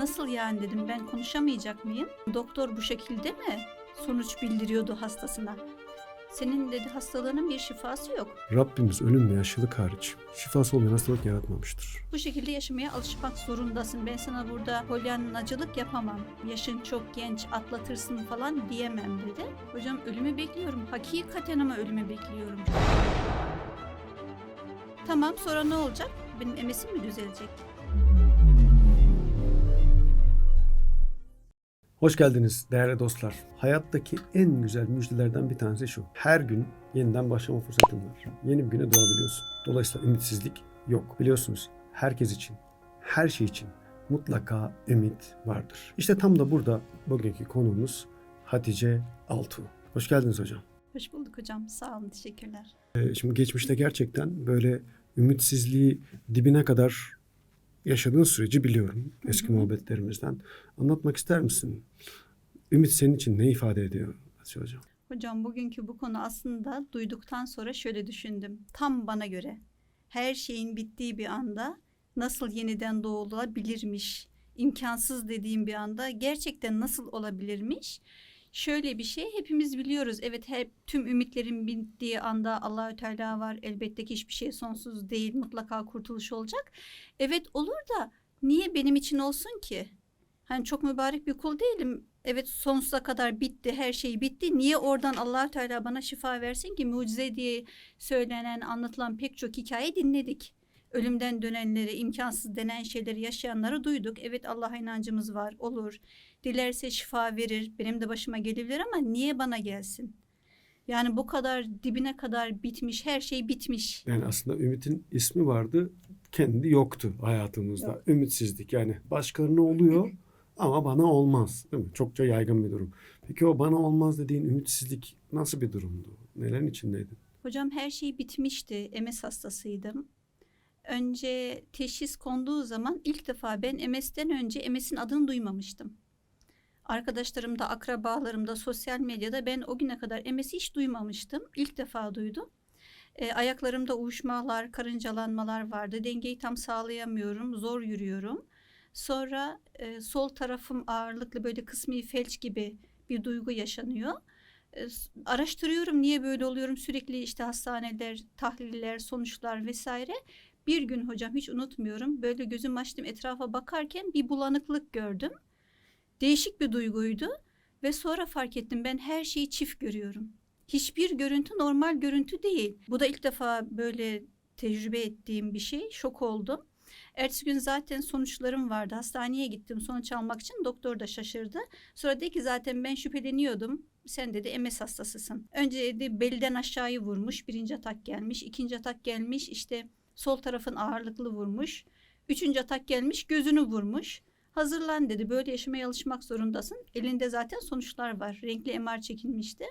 Nasıl yani dedim ben konuşamayacak mıyım? Doktor bu şekilde mi sonuç bildiriyordu hastasına? Senin dedi hastalığının bir şifası yok. Rabbimiz ölüm ve yaşlılık hariç şifası olmayan hastalık yaratmamıştır. Bu şekilde yaşamaya alışmak zorundasın. Ben sana burada polyanlacılık yapamam. Yaşın çok genç, atlatırsın falan diyemem dedi. Hocam ölümü bekliyorum. Hakikaten ama ölümü bekliyorum. Tamam sonra ne olacak? Benim MS'im mi düzelecek? Hoş geldiniz değerli dostlar. Hayattaki en güzel müjdelerden bir tanesi şu. Her gün yeniden başlama fırsatın var. Yeni bir güne doğabiliyorsun. Dolayısıyla ümitsizlik yok. Biliyorsunuz herkes için, her şey için mutlaka ümit vardır. İşte tam da burada bugünkü konuğumuz Hatice Altuğ. Hoş geldiniz hocam. Hoş bulduk hocam. Sağ olun. Teşekkürler. Ee, Şimdi geçmişte gerçekten böyle ümitsizliği dibine kadar yaşadığın süreci biliyorum eski Hı hı. muhabbetlerimizden. Anlatmak ister misin? Ümit senin için ne ifade ediyor Hatice Hocam? Hocam bugünkü bu konu aslında duyduktan sonra şöyle düşündüm. Tam bana göre. Her şeyin bittiği bir anda nasıl yeniden doğulabilirmiş? imkansız dediğim bir anda gerçekten nasıl olabilirmiş? Şöyle bir şey hepimiz biliyoruz. Evet hep tüm ümitlerin bittiği anda Allahü Teala var. Elbette ki hiçbir şey sonsuz değil. Mutlaka kurtuluş olacak. Evet olur da niye benim için olsun ki? Hani çok mübarek bir kul değilim. Evet sonsuza kadar bitti, her şey bitti. Niye oradan Allahü Teala bana şifa versin ki? Mucize diye söylenen, anlatılan pek çok hikaye dinledik. Ölümden dönenleri, imkansız denen şeyleri yaşayanları duyduk. Evet Allah'a inancımız var, olur. Dilerse şifa verir. Benim de başıma gelebilir ama niye bana gelsin? Yani bu kadar dibine kadar bitmiş, her şey bitmiş. Yani aslında Ümit'in ismi vardı, kendi yoktu hayatımızda. Yok. Ümitsizlik yani başkalarına oluyor ama bana olmaz. Değil mi? Çokça yaygın bir durum. Peki o bana olmaz dediğin ümitsizlik nasıl bir durumdu? Nelerin içindeydin? Hocam her şey bitmişti. MS hastasıydım. Önce teşhis konduğu zaman ilk defa ben MS'den önce MS'in adını duymamıştım. Arkadaşlarımda, akrabalarımda, sosyal medyada ben o güne kadar MS'i hiç duymamıştım. İlk defa duydum. E, ayaklarımda uyuşmalar, karıncalanmalar vardı. Dengeyi tam sağlayamıyorum, zor yürüyorum. Sonra e, sol tarafım ağırlıklı böyle kısmi felç gibi bir duygu yaşanıyor. E, araştırıyorum niye böyle oluyorum sürekli işte hastaneler, tahliller, sonuçlar vesaire. Bir gün hocam hiç unutmuyorum böyle gözüm açtım etrafa bakarken bir bulanıklık gördüm. Değişik bir duyguydu ve sonra fark ettim ben her şeyi çift görüyorum. Hiçbir görüntü normal görüntü değil. Bu da ilk defa böyle tecrübe ettiğim bir şey. Şok oldum. Ertesi gün zaten sonuçlarım vardı. Hastaneye gittim sonuç almak için. Doktor da şaşırdı. Sonra dedi ki zaten ben şüpheleniyordum. Sen dedi MS hastasısın. Önce dedi belden aşağıyı vurmuş. Birinci atak gelmiş. ikinci atak gelmiş. İşte sol tarafın ağırlıklı vurmuş. Üçüncü atak gelmiş. Gözünü vurmuş. Hazırlan dedi. Böyle yaşamaya alışmak zorundasın. Elinde zaten sonuçlar var. Renkli MR çekilmişti.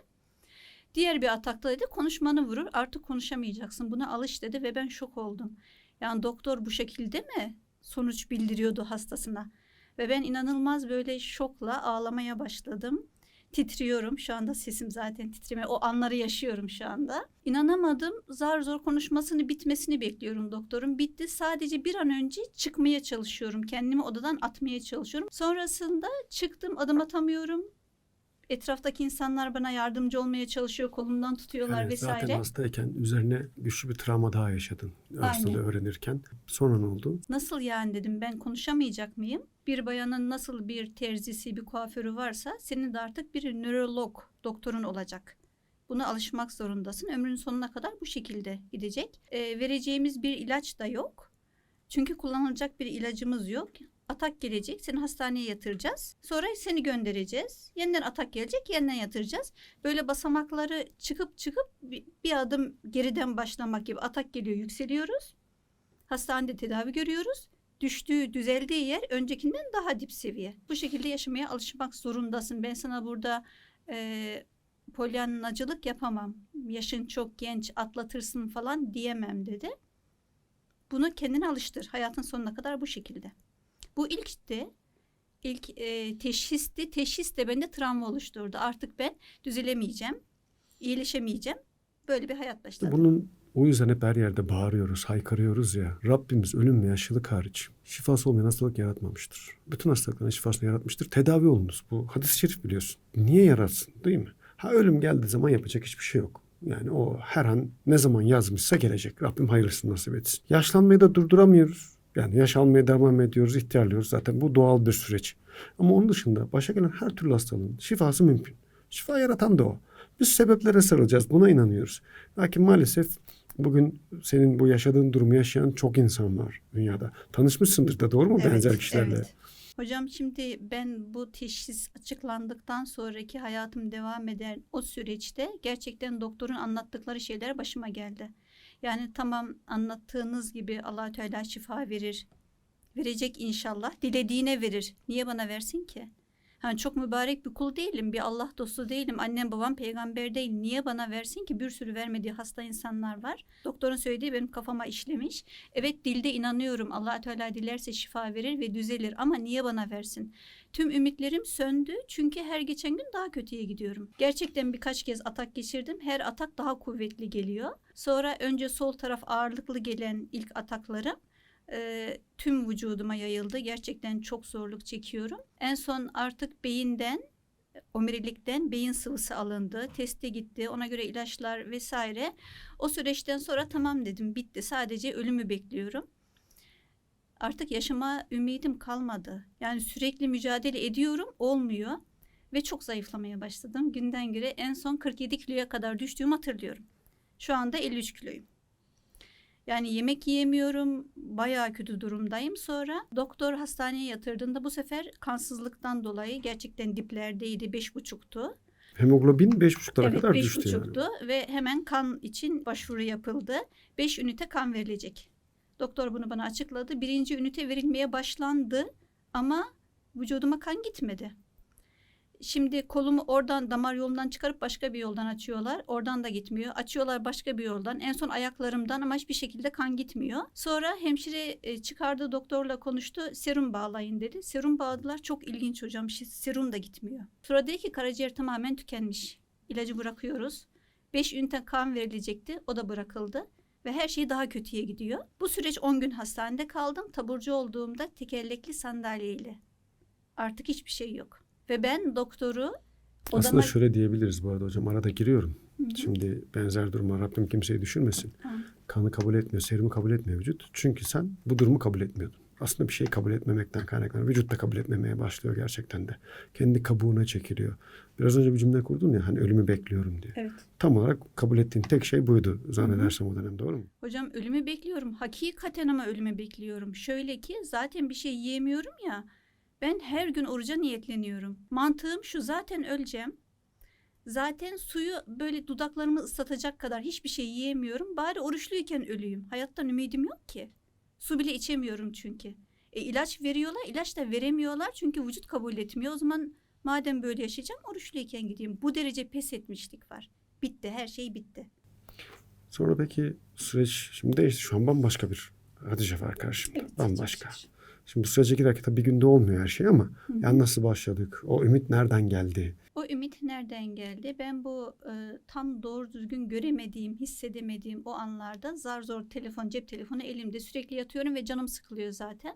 Diğer bir atakta dedi konuşmanı vurur. Artık konuşamayacaksın. Buna alış dedi ve ben şok oldum. Yani doktor bu şekilde mi sonuç bildiriyordu hastasına? Ve ben inanılmaz böyle şokla ağlamaya başladım. Titriyorum. Şu anda sesim zaten titreme. O anları yaşıyorum şu anda. İnanamadım. Zar zor konuşmasını bitmesini bekliyorum doktorun. Bitti. Sadece bir an önce çıkmaya çalışıyorum. Kendimi odadan atmaya çalışıyorum. Sonrasında çıktım. Adım atamıyorum. Etraftaki insanlar bana yardımcı olmaya çalışıyor. Kolumdan tutuyorlar Yani vesaire. zaten hastayken üzerine güçlü bir travma daha yaşadın. Hastalığı öğrenirken. Sonra ne oldu? Nasıl yani dedim ben konuşamayacak mıyım? Bir bayanın nasıl bir terzisi, bir kuaförü varsa senin de artık bir nörolog doktorun olacak. Buna alışmak zorundasın. Ömrün sonuna kadar bu şekilde gidecek. Ee, vereceğimiz bir ilaç da yok. Çünkü kullanılacak bir ilacımız yok. Atak gelecek, seni hastaneye yatıracağız. Sonra seni göndereceğiz. Yeniden atak gelecek, yeniden yatıracağız. Böyle basamakları çıkıp çıkıp bir, adım geriden başlamak gibi atak geliyor, yükseliyoruz. Hastanede tedavi görüyoruz düştüğü, düzeldiği yer öncekinden daha dip seviye. Bu şekilde yaşamaya alışmak zorundasın. Ben sana burada e, polyanlacılık yapamam. Yaşın çok genç, atlatırsın falan diyemem dedi. Bunu kendine alıştır. Hayatın sonuna kadar bu şekilde. Bu ilkti. İlk e, teşhisti. Teşhis de bende travma oluşturdu. Artık ben düzelemeyeceğim. iyileşemeyeceğim. Böyle bir hayat başladım. Bunun O yüzden hep her yerde bağırıyoruz, haykırıyoruz ya. Rabbimiz ölüm ve yaşlılık hariç şifası olmayan hastalık yaratmamıştır. Bütün hastalıkların şifasını yaratmıştır. Tedavi olunuz. Bu hadis-i şerif biliyorsun. Niye yaratsın değil mi? Ha ölüm geldiği zaman yapacak hiçbir şey yok. Yani o her an ne zaman yazmışsa gelecek. Rabbim hayırlısını nasip etsin. Yaşlanmayı da durduramıyoruz. Yani yaş almaya devam ediyoruz, ihtiyarlıyoruz. Zaten bu doğal bir süreç. Ama onun dışında başa gelen her türlü hastalığın şifası mümkün. Şifa yaratan da o. Biz sebeplere sarılacağız. Buna inanıyoruz. Lakin maalesef bugün senin bu yaşadığın durumu yaşayan çok insan var dünyada. Tanışmışsındır da doğru mu benzer kişilerle? evet. Hocam şimdi ben bu teşhis açıklandıktan sonraki hayatım devam eden o süreçte gerçekten doktorun anlattıkları şeyler başıma geldi. Yani tamam anlattığınız gibi allah Teala şifa verir. Verecek inşallah. Dilediğine verir. Niye bana versin ki? Hani çok mübarek bir kul değilim. Bir Allah dostu değilim. Annem babam peygamber değil. Niye bana versin ki? Bir sürü vermediği hasta insanlar var. Doktorun söylediği benim kafama işlemiş. Evet dilde inanıyorum. allah Teala dilerse şifa verir ve düzelir. Ama niye bana versin? Tüm ümitlerim söndü. Çünkü her geçen gün daha kötüye gidiyorum. Gerçekten birkaç kez atak geçirdim. Her atak daha kuvvetli geliyor. Sonra önce sol taraf ağırlıklı gelen ilk ataklarım e, tüm vücuduma yayıldı. Gerçekten çok zorluk çekiyorum. En son artık beyinden omurilikten beyin sıvısı alındı. Teste gitti. Ona göre ilaçlar vesaire. O süreçten sonra tamam dedim. Bitti. Sadece ölümü bekliyorum. Artık yaşama ümidim kalmadı. Yani sürekli mücadele ediyorum. Olmuyor. Ve çok zayıflamaya başladım. Günden güne en son 47 kiloya kadar düştüğümü hatırlıyorum. Şu anda 53 kiloyum. Yani yemek yiyemiyorum. Bayağı kötü durumdayım. Sonra doktor hastaneye yatırdığında bu sefer kansızlıktan dolayı gerçekten diplerdeydi. Beş buçuktu. Hemoglobin 5,5'lara Evet kadar beş düştü yani. buçuktu ve hemen kan için başvuru yapıldı. Beş ünite kan verilecek. Doktor bunu bana açıkladı. Birinci ünite verilmeye başlandı ama vücuduma kan gitmedi. Şimdi kolumu oradan damar yolundan çıkarıp başka bir yoldan açıyorlar. Oradan da gitmiyor. Açıyorlar başka bir yoldan. En son ayaklarımdan ama hiçbir şekilde kan gitmiyor. Sonra hemşire e, çıkardığı doktorla konuştu. Serum bağlayın dedi. Serum bağladılar. Çok ilginç hocam. Serum da gitmiyor. Sonra dedi ki karaciğer tamamen tükenmiş. İlacı bırakıyoruz. 5 ünite kan verilecekti. O da bırakıldı. Ve her şey daha kötüye gidiyor. Bu süreç 10 gün hastanede kaldım. Taburcu olduğumda tekerlekli sandalyeyle. Artık hiçbir şey yok. Ve ben doktoru Aslında odama... şöyle diyebiliriz bu arada hocam. Arada giriyorum. Hı hı. Şimdi benzer duruma Rabbim kimseyi düşürmesin. Hı. Kanı kabul etmiyor, serumu kabul etmiyor vücut. Çünkü sen bu durumu kabul etmiyordun. Aslında bir şey kabul etmemekten kaynaklanıyor. Vücut da kabul etmemeye başlıyor gerçekten de. Kendi kabuğuna çekiliyor. Biraz önce bir cümle kurdun ya hani ölümü bekliyorum diye. Evet. Tam olarak kabul ettiğin tek şey buydu zannedersem o dönem doğru mu? Hocam ölümü bekliyorum. Hakikaten ama ölümü bekliyorum. Şöyle ki zaten bir şey yiyemiyorum ya. Ben her gün oruca niyetleniyorum. Mantığım şu zaten öleceğim. Zaten suyu böyle dudaklarımı ıslatacak kadar hiçbir şey yiyemiyorum. Bari oruçluyken öleyim. Hayattan ümidim yok ki. Su bile içemiyorum çünkü. E, ilaç veriyorlar, ilaç da veremiyorlar çünkü vücut kabul etmiyor. O zaman madem böyle yaşayacağım oruçluyken gideyim. Bu derece pes etmişlik var. Bitti, her şey bitti. Sonra peki süreç şimdi değişti. Şu an bambaşka bir Hatice var karşımda. Evet, bambaşka. şükür. Şimdi bu girerken tabii bir günde olmuyor her şey ama Hı hı. yani nasıl başladık? O ümit nereden geldi? O ümit nereden geldi? Ben bu e, tam doğru düzgün göremediğim, hissedemediğim o anlarda zar zor telefon, cep telefonu elimde sürekli yatıyorum ve canım sıkılıyor zaten.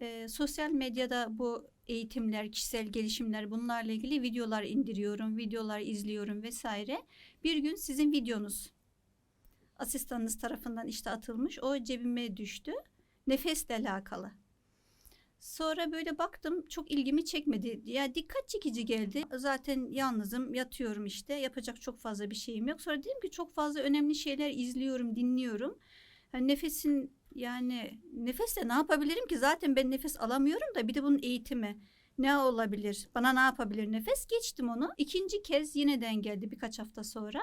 E, sosyal medyada bu eğitimler, kişisel gelişimler bunlarla ilgili videolar indiriyorum, videolar izliyorum vesaire. Bir gün sizin videonuz asistanınız tarafından işte atılmış. O cebime düştü. Nefesle alakalı. Sonra böyle baktım çok ilgimi çekmedi. Ya dikkat çekici geldi. Zaten yalnızım yatıyorum işte. Yapacak çok fazla bir şeyim yok. Sonra dedim ki çok fazla önemli şeyler izliyorum, dinliyorum. Hani nefesin yani nefesle ne yapabilirim ki? Zaten ben nefes alamıyorum da bir de bunun eğitimi. Ne olabilir? Bana ne yapabilir nefes? Geçtim onu. İkinci kez yeniden geldi birkaç hafta sonra.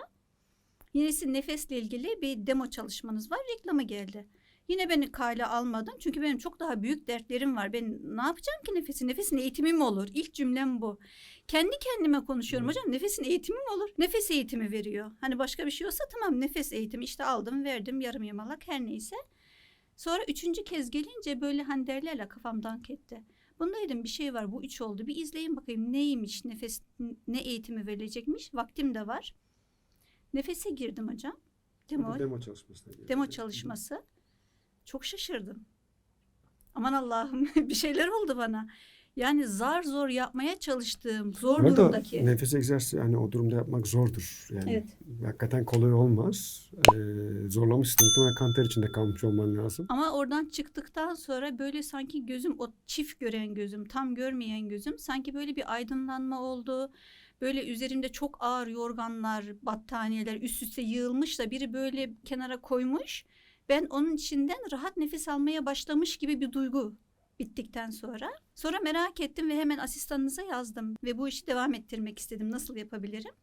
Yine sizin nefesle ilgili bir demo çalışmanız var. Reklamı geldi. Yine beni kale almadım. Çünkü benim çok daha büyük dertlerim var. Ben ne yapacağım ki nefesin? Nefesin eğitimi mi olur? İlk cümlem bu. Kendi kendime konuşuyorum. Hı. Hocam nefesin eğitimi mi olur? Nefes eğitimi veriyor. Hani başka bir şey olsa tamam nefes eğitimi işte aldım verdim yarım yamalak her neyse. Sonra üçüncü kez gelince böyle hani derlerle kafam dank etti. Bunda dedim bir şey var bu üç oldu. Bir izleyin bakayım neymiş nefes ne eğitimi verilecekmiş. Vaktim de var. Nefese girdim hocam. Demo, Demo çalışmasına giriyor. demo çalışması. Çok şaşırdım. Aman Allah'ım bir şeyler oldu bana. Yani zar zor yapmaya çalıştığım zor arada durumdaki. nefes egzersizi yani o durumda yapmak zordur. Yani Evet. hakikaten kolay olmaz. Ee, zorlamışsın muhtemelen kanter içinde kalmış olman lazım. Ama oradan çıktıktan sonra böyle sanki gözüm o çift gören gözüm, tam görmeyen gözüm sanki böyle bir aydınlanma oldu. Böyle üzerimde çok ağır yorganlar, battaniyeler üst üste yığılmış da biri böyle kenara koymuş. Ben onun içinden rahat nefes almaya başlamış gibi bir duygu bittikten sonra. Sonra merak ettim ve hemen asistanınıza yazdım ve bu işi devam ettirmek istedim. Nasıl yapabilirim?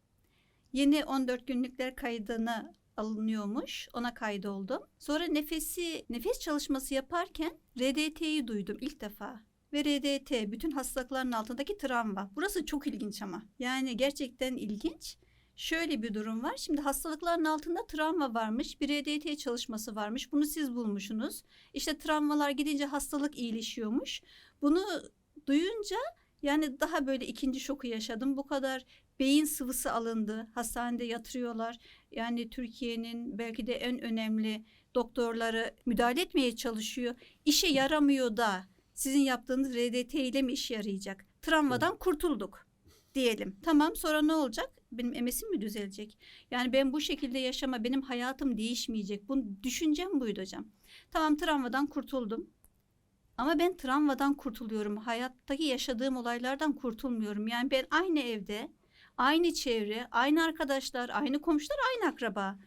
Yeni 14 günlükler kaydına alınıyormuş. Ona kaydoldum. Sonra nefesi nefes çalışması yaparken RDT'yi duydum ilk defa. Ve RDT bütün hastalıkların altındaki travma. Burası çok ilginç ama. Yani gerçekten ilginç. Şöyle bir durum var. Şimdi hastalıkların altında travma varmış. Bir RDT çalışması varmış. Bunu siz bulmuşsunuz. İşte travmalar gidince hastalık iyileşiyormuş. Bunu duyunca yani daha böyle ikinci şoku yaşadım. Bu kadar beyin sıvısı alındı. Hastanede yatırıyorlar. Yani Türkiye'nin belki de en önemli doktorları müdahale etmeye çalışıyor. İşe yaramıyor da sizin yaptığınız RDT ile mi işe yarayacak? Travmadan kurtulduk diyelim. Tamam sonra ne olacak? Benim MS'im mi düzelecek? Yani ben bu şekilde yaşama benim hayatım değişmeyecek. Bu düşüncem buydu hocam. Tamam travmadan kurtuldum. Ama ben travmadan kurtuluyorum. Hayattaki yaşadığım olaylardan kurtulmuyorum. Yani ben aynı evde, aynı çevre, aynı arkadaşlar, aynı komşular, aynı akraba.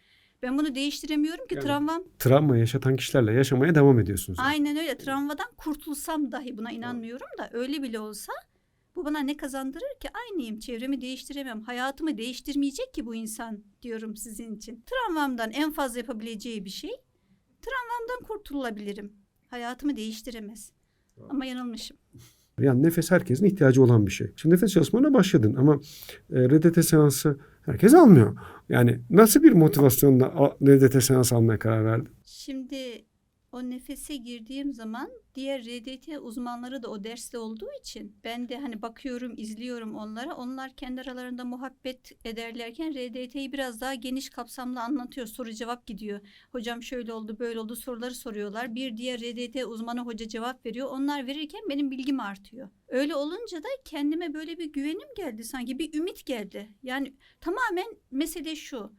Ben bunu değiştiremiyorum ki Yani- travmam. Travma yaşatan kişilerle yaşamaya devam ediyorsunuz. Aynen öyle. Travmadan kurtulsam dahi buna inanmıyorum da öyle bile olsa bu bana ne kazandırır ki? Aynıyım. Çevremi değiştiremem. Hayatımı değiştirmeyecek ki bu insan diyorum sizin için. Travmamdan en fazla yapabileceği bir şey travmamdan kurtulabilirim. Hayatımı değiştiremez. Ama yanılmışım. Yani nefes herkesin ihtiyacı olan bir şey. Şimdi nefes çalışmalarına başladın ama e, RDT seansı herkes almıyor. Yani nasıl bir motivasyonla RDT seansı almaya karar verdin? Şimdi o nefese girdiğim zaman diğer RDT uzmanları da o derste olduğu için ben de hani bakıyorum, izliyorum onlara. Onlar kendi aralarında muhabbet ederlerken RDT'yi biraz daha geniş kapsamlı anlatıyor. Soru cevap gidiyor. Hocam şöyle oldu, böyle oldu soruları soruyorlar. Bir diğer RDT uzmanı hoca cevap veriyor. Onlar verirken benim bilgim artıyor. Öyle olunca da kendime böyle bir güvenim geldi sanki. Bir ümit geldi. Yani tamamen mesele şu.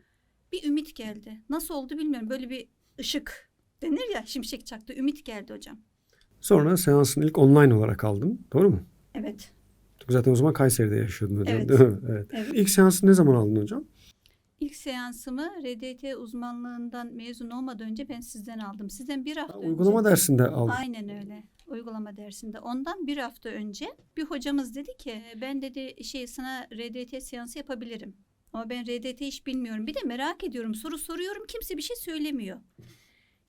Bir ümit geldi. Nasıl oldu bilmiyorum. Böyle bir ışık denir ya şimşek çaktı. Ümit geldi hocam. Sonra seansını ilk online olarak aldın. Doğru mu? Evet. Çünkü zaten o zaman Kayseri'de yaşıyordun hocam Evet. değil mi? Evet. Evet. İlk seansı ne zaman aldın hocam? İlk seansımı RDT uzmanlığından mezun olmadan önce ben sizden aldım. Sizden bir hafta önce. Uygulama dersinde aldın. Aynen öyle. Uygulama dersinde. Ondan bir hafta önce bir hocamız dedi ki ben dedi şey sana RDT seansı yapabilirim. Ama ben RDT hiç bilmiyorum. Bir de merak ediyorum. Soru soruyorum. Kimse bir şey söylemiyor.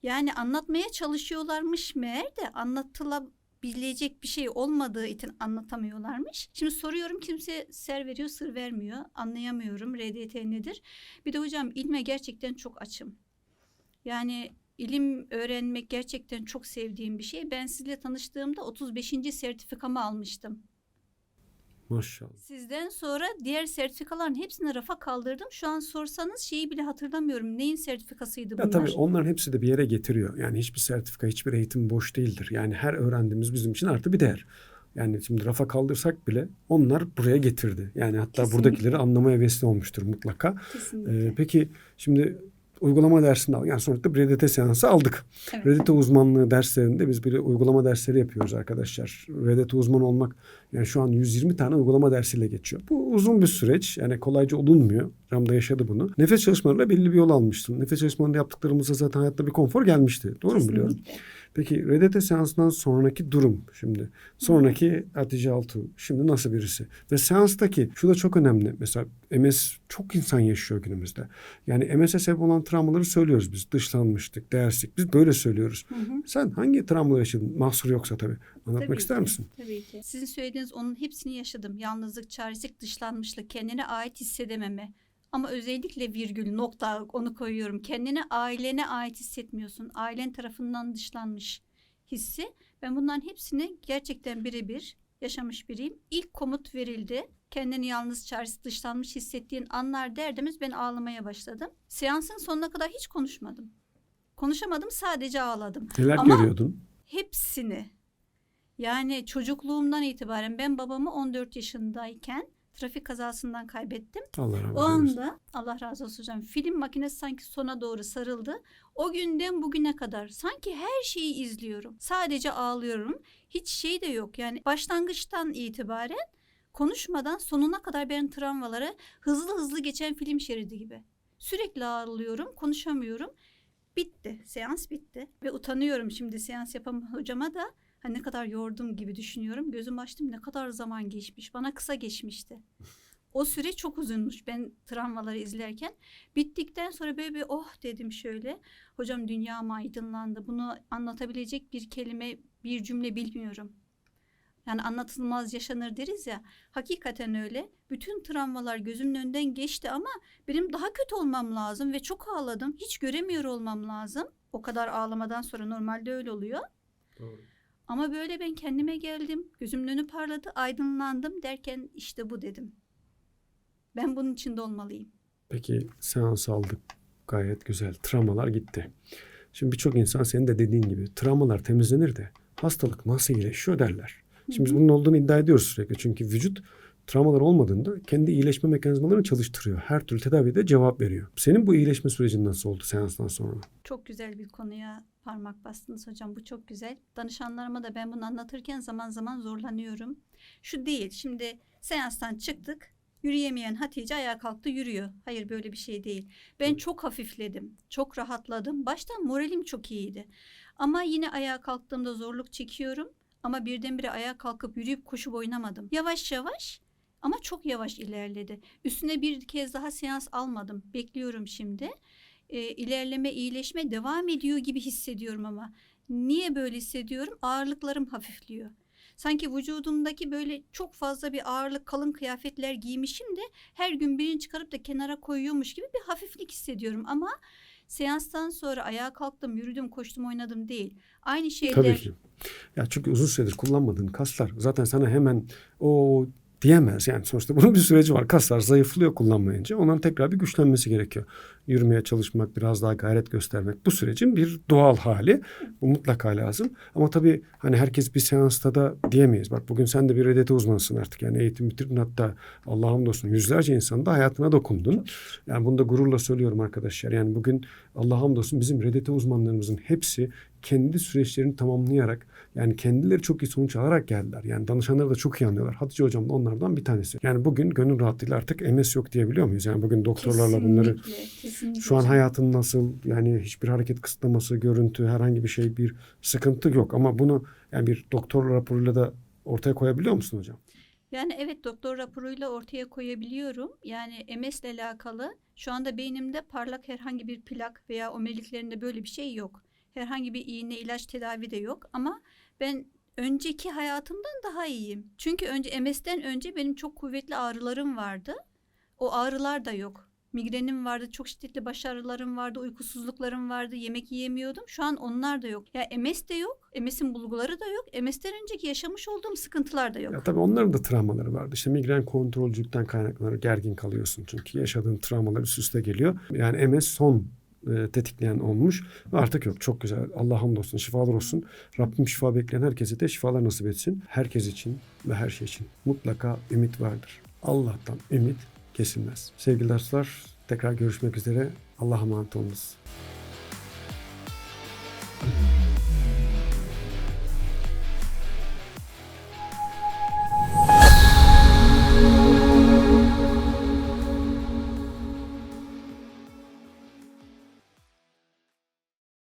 Yani anlatmaya çalışıyorlarmış meğer de anlatılabilecek bir şey olmadığı için anlatamıyorlarmış. Şimdi soruyorum kimse ser veriyor sır vermiyor. Anlayamıyorum RDT nedir. Bir de hocam ilme gerçekten çok açım. Yani ilim öğrenmek gerçekten çok sevdiğim bir şey. Ben sizinle tanıştığımda 35. sertifikamı almıştım. Maşallah. Sizden sonra diğer sertifikaların hepsini rafa kaldırdım. Şu an sorsanız şeyi bile hatırlamıyorum. Neyin sertifikasıydı bunlar? Ya tabii onların hepsi de bir yere getiriyor. Yani hiçbir sertifika, hiçbir eğitim boş değildir. Yani her öğrendiğimiz bizim için artı bir değer. Yani şimdi rafa kaldırsak bile onlar buraya getirdi. Yani hatta Kesinlikle. buradakileri anlamaya vesile olmuştur mutlaka. Kesinlikle. Ee, peki şimdi uygulama dersinde al. Yani sonuçta bir RDT seansı aldık. Evet. RDT uzmanlığı derslerinde biz bir uygulama dersleri yapıyoruz arkadaşlar. RDT uzmanı olmak yani şu an 120 tane uygulama dersiyle geçiyor. Bu uzun bir süreç. Yani kolayca olunmuyor. Ramda yaşadı bunu. Nefes çalışmalarıyla belli bir yol almıştım. Nefes çalışmalarında yaptıklarımızda zaten hayatta bir konfor gelmişti. Doğru mu biliyorum? Peki RDT seansından sonraki durum şimdi. Sonraki Hatice Altuğ şimdi nasıl birisi? Ve seanstaki şu da çok önemli. Mesela MS çok insan yaşıyor günümüzde. Yani MS'e sebep olan travmaları söylüyoruz biz. Dışlanmıştık, değersizlik. Biz böyle söylüyoruz. Hı hı. Sen hangi travmaları yaşadın? Mahsur yoksa tabii. Anlatmak Tabii ister ki, misin? Tabii ki. Sizin söylediğiniz onun hepsini yaşadım. Yalnızlık, çaresizlik, dışlanmışlık, kendine ait hissedememe. Ama özellikle virgül, nokta onu koyuyorum. Kendine ailene ait hissetmiyorsun. Ailen tarafından dışlanmış hissi. Ben bunların hepsini gerçekten birebir yaşamış biriyim. İlk komut verildi. Kendini yalnız çaresiz dışlanmış hissettiğin anlar derdimiz ben ağlamaya başladım. Seansın sonuna kadar hiç konuşmadım. Konuşamadım sadece ağladım. Neler Ama- görüyordun? Hepsini. Yani çocukluğumdan itibaren ben babamı 14 yaşındayken trafik kazasından kaybettim. Allah rahmet O eylesin. anda Allah razı olsun hocam film makinesi sanki sona doğru sarıldı. O günden bugüne kadar sanki her şeyi izliyorum. Sadece ağlıyorum. Hiç şey de yok. Yani başlangıçtan itibaren konuşmadan sonuna kadar benim travmaları hızlı hızlı geçen film şeridi gibi. Sürekli ağlıyorum, konuşamıyorum. Bitti. Seans bitti. Ve utanıyorum şimdi seans yapan hocama da hani ne kadar yordum gibi düşünüyorum. Gözüm açtım ne kadar zaman geçmiş. Bana kısa geçmişti. O süre çok uzunmuş ben travmaları izlerken. Bittikten sonra böyle bir oh dedim şöyle. Hocam dünyam aydınlandı. Bunu anlatabilecek bir kelime, bir cümle bilmiyorum. Yani anlatılmaz yaşanır deriz ya. Hakikaten öyle. Bütün travmalar gözümün önünden geçti ama benim daha kötü olmam lazım ve çok ağladım. Hiç göremiyor olmam lazım. O kadar ağlamadan sonra normalde öyle oluyor. Ama böyle ben kendime geldim. Gözümün önü parladı, aydınlandım derken işte bu dedim. Ben bunun içinde olmalıyım. Peki seans aldık. Gayet güzel. Travmalar gitti. Şimdi birçok insan senin de dediğin gibi travmalar temizlenir de hastalık nasıl iyileşiyor derler. Şimdi biz bunun olduğunu iddia ediyoruz sürekli. Çünkü vücut travmalar olmadığında kendi iyileşme mekanizmalarını çalıştırıyor. Her türlü tedavide cevap veriyor. Senin bu iyileşme sürecin nasıl oldu seanstan sonra? Çok güzel bir konuya parmak bastınız hocam. Bu çok güzel. Danışanlarıma da ben bunu anlatırken zaman zaman zorlanıyorum. Şu değil. Şimdi seanstan çıktık. Yürüyemeyen Hatice ayağa kalktı yürüyor. Hayır böyle bir şey değil. Ben çok hafifledim. Çok rahatladım. Baştan moralim çok iyiydi. Ama yine ayağa kalktığımda zorluk çekiyorum. Ama birdenbire ayağa kalkıp yürüyüp koşup oynamadım. Yavaş yavaş ama çok yavaş ilerledi. Üstüne bir kez daha seans almadım. Bekliyorum şimdi e, ilerleme, iyileşme devam ediyor gibi hissediyorum ama. Niye böyle hissediyorum? Ağırlıklarım hafifliyor. Sanki vücudumdaki böyle çok fazla bir ağırlık, kalın kıyafetler giymişim de her gün birini çıkarıp da kenara koyuyormuş gibi bir hafiflik hissediyorum. Ama seanstan sonra ayağa kalktım, yürüdüm, koştum, oynadım değil. Aynı şeyler. Tabii ki. Ya çünkü uzun süredir kullanmadığın kaslar zaten sana hemen o diyemez. Yani sonuçta bunun bir süreci var. Kaslar zayıflıyor kullanmayınca. Onların tekrar bir güçlenmesi gerekiyor. Yürümeye çalışmak, biraz daha gayret göstermek. Bu sürecin bir doğal hali. Bu mutlaka lazım. Ama tabii hani herkes bir seansta da diyemeyiz. Bak bugün sen de bir RDT uzmanısın artık. Yani eğitim bitirdin hatta Allah'a hamdolsun yüzlerce insanın da hayatına dokundun. Yani bunu da gururla söylüyorum arkadaşlar. Yani bugün Allah'a hamdolsun bizim RDT uzmanlarımızın hepsi kendi süreçlerini tamamlayarak yani kendileri çok iyi sonuç alarak geldiler. Yani danışanları da çok iyi anlıyorlar. Hatice hocam da onlardan bir tanesi. Yani bugün gönül rahatlığıyla artık MS yok diyebiliyor muyuz? Yani bugün doktorlarla bunları Kesinlikle, kesinlikle şu an hayatın nasıl yani hiçbir hareket kısıtlaması, görüntü, herhangi bir şey bir sıkıntı yok. Ama bunu yani bir doktor raporuyla da ortaya koyabiliyor musun hocam? Yani evet doktor raporuyla ortaya koyabiliyorum. Yani MS ile alakalı şu anda beynimde parlak herhangi bir plak veya omuriliklerinde böyle bir şey yok. Herhangi bir iğne, ilaç tedavi de yok ama ben önceki hayatımdan daha iyiyim. Çünkü önce MS'den önce benim çok kuvvetli ağrılarım vardı. O ağrılar da yok. Migrenim vardı, çok şiddetli baş ağrılarım vardı, uykusuzluklarım vardı, yemek yiyemiyordum. Şu an onlar da yok. Ya MS de yok, MS'in bulguları da yok. MS'den önceki yaşamış olduğum sıkıntılar da yok. Ya tabii onların da travmaları vardı. İşte migren kontrolcülükten kaynaklanır. Gergin kalıyorsun çünkü yaşadığın travmalar üst üste geliyor. Yani MS son e, tetikleyen olmuş. Artık yok. Çok güzel. Allah hamdolsun. Şifalar olsun. Rabbim şifa bekleyen herkese de şifalar nasip etsin. Herkes için ve her şey için mutlaka ümit vardır. Allah'tan ümit kesilmez. Sevgili dostlar tekrar görüşmek üzere. Allah'a emanet olunuz. Thank you.